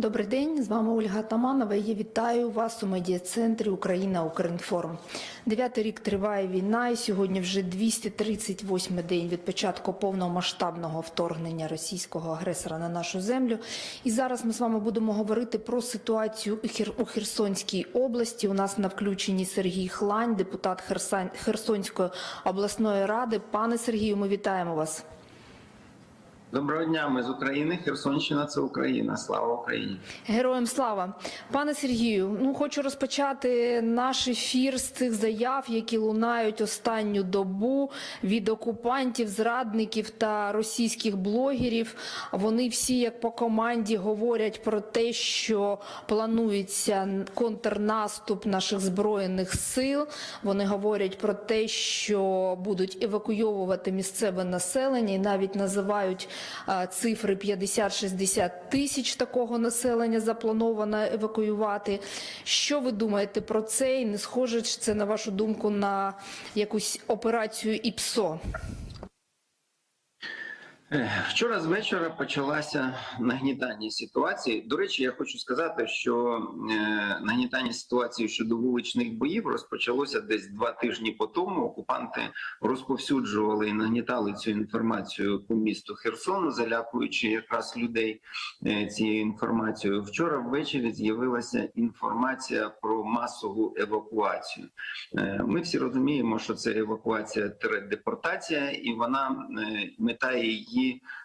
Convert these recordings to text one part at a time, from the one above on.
Добрий день, з вами Ольга Таманова. Я вітаю вас у медіа-центрі Україна Укрінформ. Дев'ятий рік триває війна, і сьогодні вже 238 день від початку повномасштабного вторгнення російського агресора на нашу землю. І зараз ми з вами будемо говорити про ситуацію у Хер- у Херсонській області. У нас на включенні Сергій Хлань, депутат Херсонської обласної ради. Пане Сергію, ми вітаємо вас. Доброго дня, ми з України. Херсонщина це Україна. Слава Україні. Героям слава, пане Сергію. Ну хочу розпочати наш ефір з цих заяв, які лунають останню добу від окупантів, зрадників та російських блогерів. Вони всі, як по команді, говорять про те, що планується контрнаступ наших збройних сил. Вони говорять про те, що будуть евакуйовувати місцеве населення і навіть називають цифри 50-60 тисяч такого населення заплановано евакуювати. Що ви думаєте про це? І не схоже це на вашу думку на якусь операцію ІПСО? Вчора з вечора почалася нагнітання ситуації. До речі, я хочу сказати, що е, нагнітання ситуації щодо вуличних боїв розпочалося десь два тижні по тому. Окупанти розповсюджували і нагнітали цю інформацію по місту Херсону, залякуючи якраз людей е, цією інформацією. Вчора ввечері з'явилася інформація про масову евакуацію. Е, Ми всі розуміємо, що це евакуація депортація, і вона мета її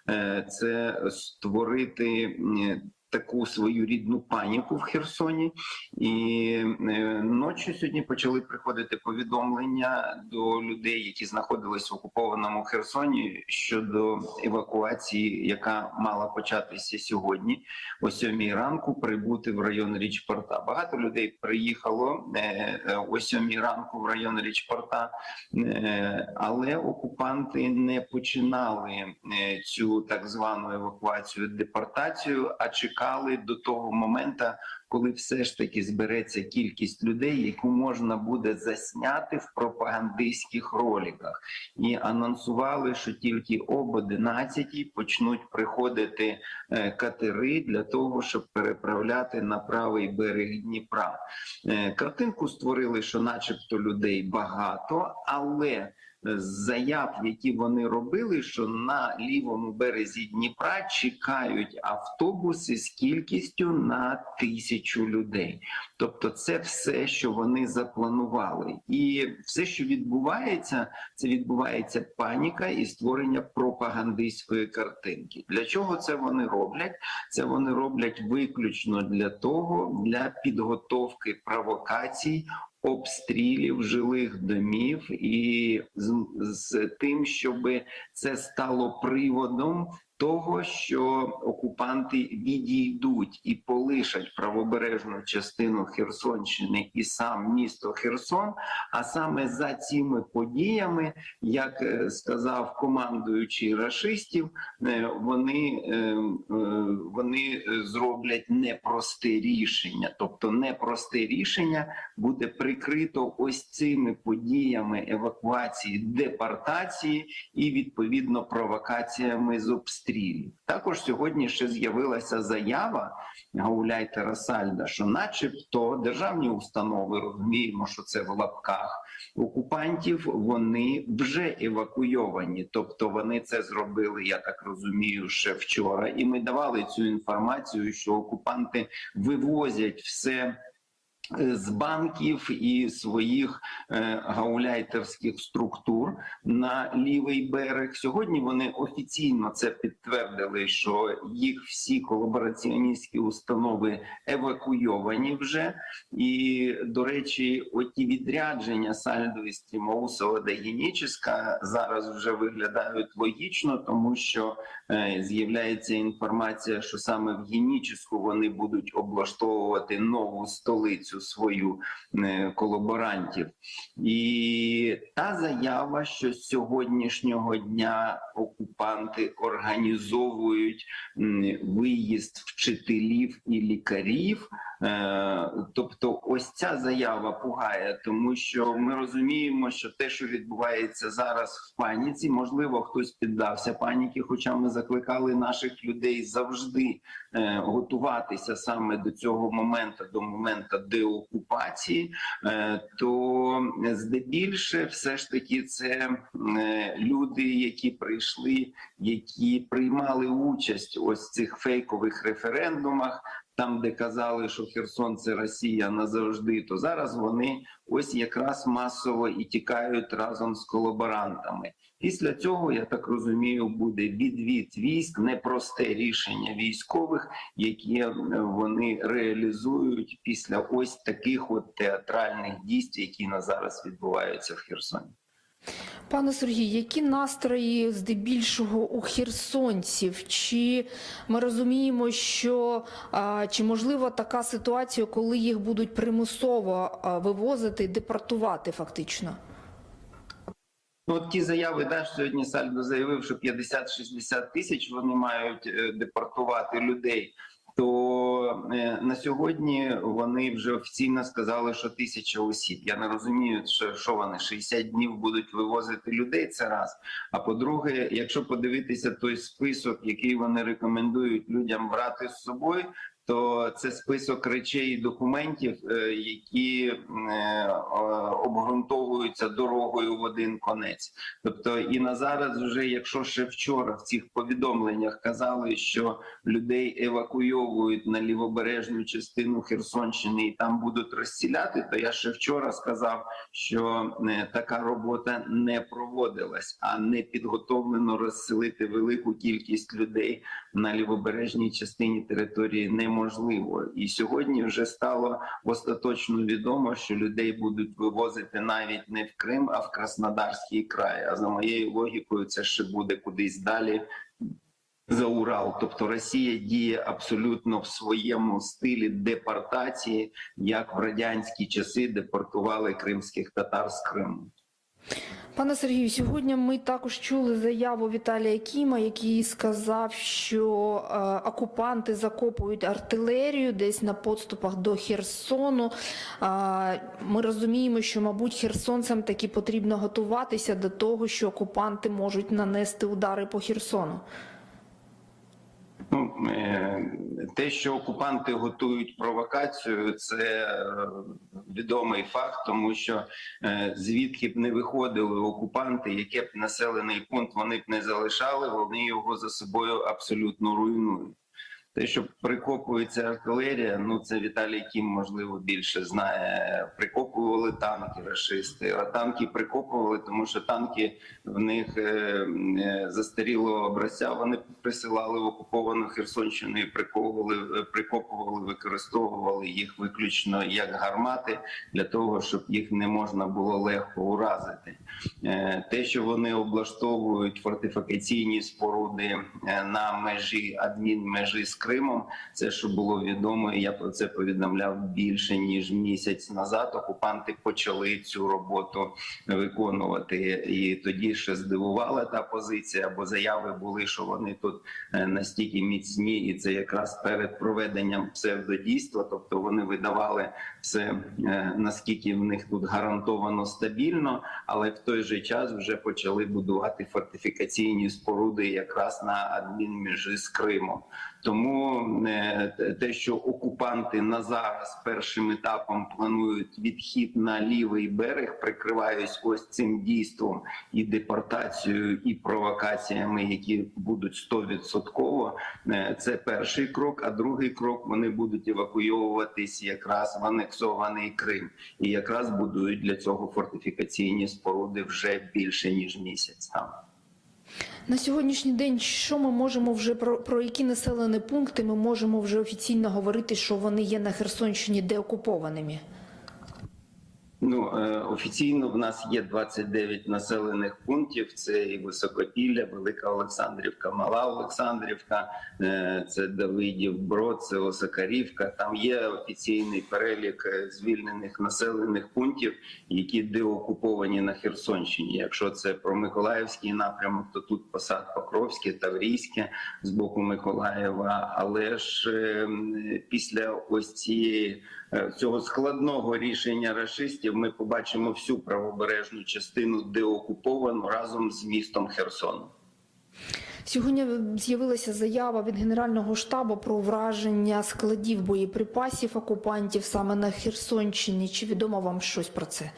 е, це створити таку свою рідну паніку в Херсоні. І е, ночі сьогодні почали приходити повідомлення до людей, які знаходились в окупованому Херсоні щодо евакуації, яка мала початися сьогодні, о сьомій ранку, прибути в район Річпорта. Багато людей приїхало е, е, о сьомій ранку в район Річпорта, але окупанти не починали цю так звану евакуацію, депортацію, а чекали до того моменту, коли все ж таки збереться кількість людей, яку можна буде засняти в пропагандистських роликах, і анонсували, що тільки об 11 почнуть приходити е, катери для того, щоб переправляти на правий берег Дніпра. Е, Картинку створили, що, начебто, людей багато, але заяв, які вони робили, що на лівому березі Дніпра чекають автобуси з кількістю на тисячу людей. Тобто, це все, що вони запланували, і все, що відбувається, це відбувається паніка і створення пропагандистської картинки. Для чого це вони роблять? Це вони роблять виключно для того, для підготовки провокацій обстрілів жилих домів і з, з тим, щоб це стало приводом того, що окупанти відійдуть і полишать правобережну частину Херсонщини і сам місто Херсон. А саме за цими подіями, як е, сказав командуючий рашистів, е, вони, е, вони зроблять непросте рішення, тобто непросте рішення буде прикрито ось цими подіями евакуації, депортації і відповідно провокаціями з обстрілів. Також сьогодні ще з'явилася заява Гауляйта Расальда, що, начебто, державні установи розуміємо, що це в лапках окупантів. Вони вже евакуйовані, тобто вони це зробили, я так розумію, ще вчора. І ми давали цю інформацію, що окупанти вивозять все. З банків і своїх е, гауляйтерських структур на лівий берег сьогодні вони офіційно це підтвердили, що їх всі колабораціоністські установи евакуйовані вже. І до речі, оті відрядження Сальдо і Стрімоусова зараз вже виглядають логічно, тому що е, з'являється інформація, що саме в Геніческу вони будуть облаштовувати нову столицю свою е, колаборантів. І та заява, що з сьогоднішнього дня окупанти організовують виїзд вчителів і лікарів. Е, Тобто, ось ця заява пугає, тому що ми розуміємо, що те, що відбувається зараз в паніці, можливо, хтось піддався паніки, хоча ми закликали наших людей завжди е, готуватися саме до цього моменту, до моменту деокупації, е, то здебільше, все ж таки, це люди, які прийшли, які приймали участь ось в цих фейкових референдумах. Там, де казали, що Херсон це Росія назавжди, то зараз вони ось якраз масово і тікають разом з колаборантами. Після цього я так розумію, буде відвід військ, непросте рішення військових, які е, вони реалізують після ось таких от театральних дійств, які на зараз відбуваються в Херсоні. Пане Сергій, які настрої здебільшого у херсонців? Чи ми розуміємо, що чи можлива така ситуація, коли їх будуть примусово а, вивозити, депортувати фактично? Ну, от ті заяви, да, сьогодні Сальдо заявив, що 50-60 тисяч вони мають е, депортувати людей. То е, на сьогодні вони вже офіційно сказали, що тисяча осіб. Я не розумію, що, що вони 60 днів будуть вивозити людей. Це раз. А по-друге, якщо подивитися той список, який вони рекомендують людям брати з собою, то це список речей і документів, е, які е, обґрунтовуються дорогою в один конець. Тобто і на зараз, вже якщо ще вчора в цих повідомленнях казали, що людей евакуйовують на лівобережну частину Херсонщини і там будуть розсіляти, то я ще вчора сказав, що е, така робота не проводилась, а не підготовлено розселити велику кількість людей на лівобережній частині території неможливо. І сьогодні вже стало остаточно відомо, що людей будуть вивозити навіть не в Крим, а в Краснодарський край. А за моєю логікою, це ще буде кудись далі. За Урал, тобто Росія діє абсолютно в своєму стилі депортації, як в радянські часи депортували кримських татар з Криму. Пане Сергію, сьогодні ми також чули заяву Віталія Кіма, який сказав, що е, окупанти закопують артилерію десь на подступах до Херсону. Ми розуміємо, що, мабуть, херсонцям таки потрібно готуватися до того, що окупанти можуть нанести удари по Херсону. Ну, е, те, що окупанти готують провокацію, це е, відомий факт, тому що е, звідки б не виходили окупанти, яке б населений пункт вони б не залишали, вони його за собою абсолютно руйнують. Те, що прикопується артилерія, ну це Віталій Кім, можливо, більше знає. Прикопували танки рашисти, а танки прикопували, тому що танки в них застарілого образця. Вони присилали в окуповану Херсонщину і прикопували, е, прикопували, використовували їх виключно як гармати для того, щоб їх не можна було легко уразити. Е, Те, що вони облаштовують фортифікаційні споруди е, на межі адмінмежі з Кримом, це що було відомо. і Я про це повідомляв більше ніж місяць назад. Окупанти почали цю роботу виконувати, і тоді ще здивувала та позиція, бо заяви були, що вони тут е, настільки міцні, і це якраз перед проведенням псевдодійства, тобто вони видавали все е, наскільки в них тут гарантовано стабільно, але в той же час вже почали будувати фортифікаційні споруди якраз на адмінмежі з Кримом. Тому е, те, що окупанти на зараз першим етапом планують відхід на лівий берег, прикриваючись ось цим дійством і депортацією, і провокаціями, які будуть стовідсотково, е, це перший крок. А другий крок вони будуть евакуйовуватись якраз в анексований Крим, і якраз будують для цього фортифікаційні споруди вже більше ніж місяць там. На сьогоднішній день що ми можемо вже про, про які населені пункти ми можемо вже офіційно говорити, що вони є на Херсонщині деокупованими? Ну е, офіційно в нас є 29 населених пунктів. Це і Високопілля, Велика Олександрівка, Мала Олександрівка, е, це Давидів Брод, це Осакарівка. Там є офіційний перелік е, звільнених населених пунктів, які деокуповані на Херсонщині. Якщо це про Миколаївський напрямок, то тут посад Покровське, Таврійське з боку Миколаєва. Але ж е, після ось цієї цього складного рішення рашистів ми побачимо всю правобережну частину деокуповану разом з містом Херсон. Сьогодні з'явилася заява від Генерального штабу про враження складів боєприпасів окупантів саме на Херсонщині. Чи відомо вам щось про це?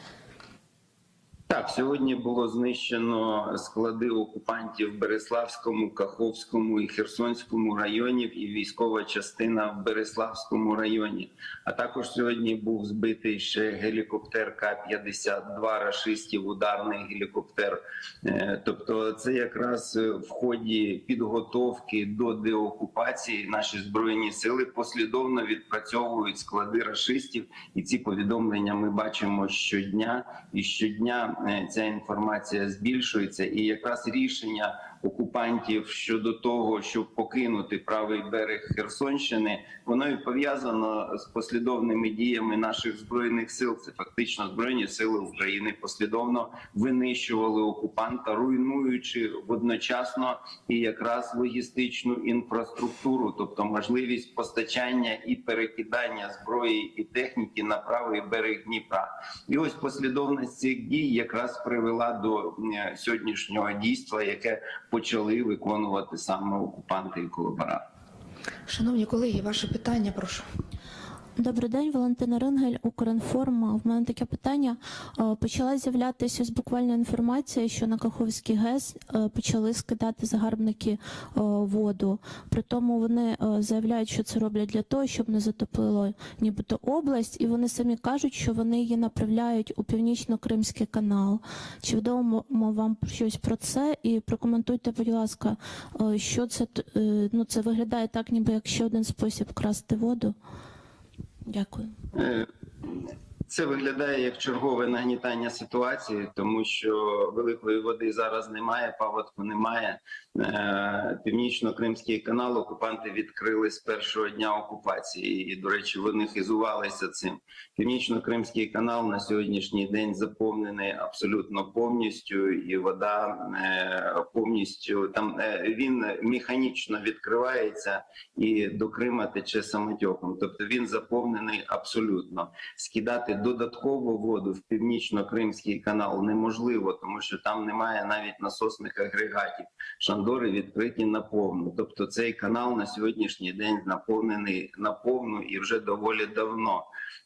Так, сьогодні було знищено склади окупантів в Береславському, Каховському і Херсонському районів і військова частина в Береславському районі. А також сьогодні був збитий ще гелікоптер К-52 рашистів, ударний гелікоптер. Е, Тобто, це якраз в ході підготовки до деокупації наші збройні сили послідовно відпрацьовують склади рашистів, і ці повідомлення ми бачимо щодня і щодня ця інформація збільшується, і якраз рішення окупантів щодо того, щоб покинути правий берег Херсонщини, воно і пов'язано з послідовними діями наших збройних сил. Це фактично збройні сили України послідовно винищували окупанта, руйнуючи водночасно і якраз логістичну інфраструктуру, тобто можливість постачання і перекидання зброї і техніки на правий берег Дніпра. І ось послідовність цих дій якраз привела до сьогоднішнього дійства, яке почали виконувати саме окупанти і колаборанти. Шановні колеги, ваше питання, прошу. Добрий день, Валентина Рингель, Укрінформ. В мене таке питання. Е, Почала з'являтися ось буквально інформація, що на Каховський ГЕС е, почали скидати загарбники е, воду. При тому вони заявляють, що це роблять для того, щоб не затопило нібито область, і вони самі кажуть, що вони її направляють у північно-кримський канал. Чи відомо вам щось про це? І прокоментуйте, будь ласка, що це ну це виглядає так, ніби як ще один спосіб красти воду. Дякую. Це виглядає як чергове нагнітання ситуації, тому що великої води зараз немає, паводку немає. Е, Північно-Кримський канал окупанти відкрили з першого дня окупації, і до речі, вони хизувалися цим. Північно-Кримський канал на сьогоднішній день заповнений абсолютно повністю, і вода е, повністю там е, він механічно відкривається і до Крима тече самотьоком. Тобто він заповнений абсолютно. Скидати додаткову воду в північно-кримський канал неможливо, тому що там немає навіть насосних агрегатів. Шандори відкриті наповну. Тобто цей канал на сьогоднішній день наповнений наповну і вже доволі давно.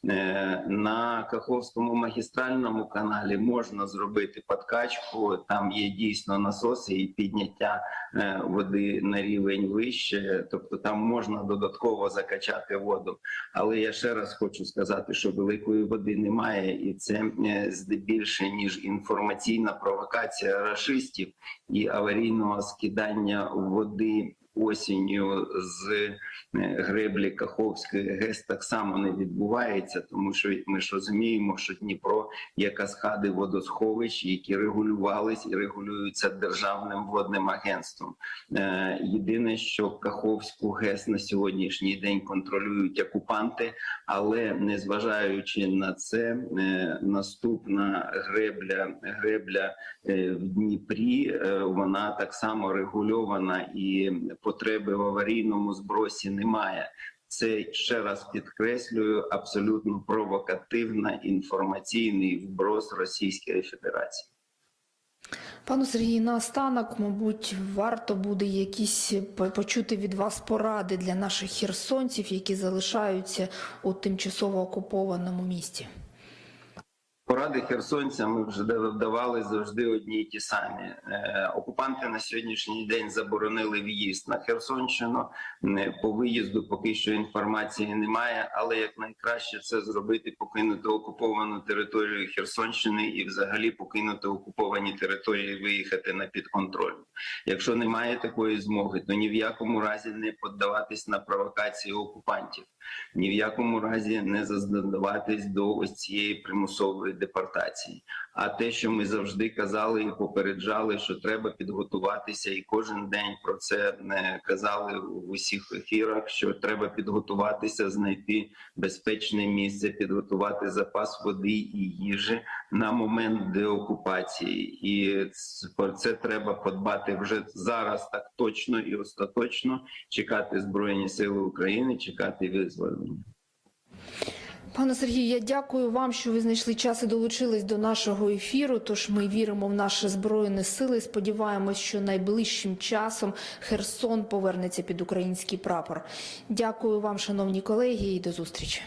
Е, На Каховському магістральному каналі можна зробити подкачку. Там є дійсно насоси і підняття е, води на рівень вище. Тобто там можна додатково закачати воду. Але я ще раз хочу сказати, що великої води немає, і це е, здебільше ніж інформаційна провокація рашистів і аварійного скидання води осінню з е, греблі Каховської ГЕС так само не відбувається, тому що ми ж розуміємо, що Дніпро є каскади водосховищ, які регулювались і регулюються державним водним агентством. Е, Єдине, що Каховську ГЕС на сьогоднішній день контролюють окупанти, але незважаючи на це, е, наступна гребля гребля в Дніпрі вона так само регульована і потреби в аварійному збросі немає. Це ще раз підкреслюю абсолютно провокативна інформаційний вброс Російської Федерації. Пану Сергію, наостанок, мабуть, варто буде якісь почути від вас поради для наших херсонців, які залишаються у тимчасово окупованому місті. Поради херсонцям ми вже давали завжди одні й ті самі. Е, окупанти на сьогоднішній день заборонили в'їзд на Херсонщину. По виїзду поки що інформації немає, але як найкраще це зробити, покинути окуповану територію Херсонщини і взагалі покинути окуповані території, виїхати на підконтроль. Якщо немає такої змоги, то ні в якому разі не піддаватись на провокації окупантів, ні в якому разі не заздаватись до ось цієї примусової депортації. А те, що ми завжди казали і попереджали, що треба підготуватися, і кожен день про це не казали в усіх ефірах. Що треба підготуватися, знайти безпечне місце, підготувати запас води і їжі на момент деокупації, і про це треба подбати вже зараз, так точно і остаточно. Чекати збройні сили України, чекати визволення. Пане Сергію, я дякую вам, що ви знайшли час і долучились до нашого ефіру. Тож ми віримо в наші збройні сили. Сподіваємось, що найближчим часом Херсон повернеться під український прапор. Дякую вам, шановні колеги, і до зустрічі.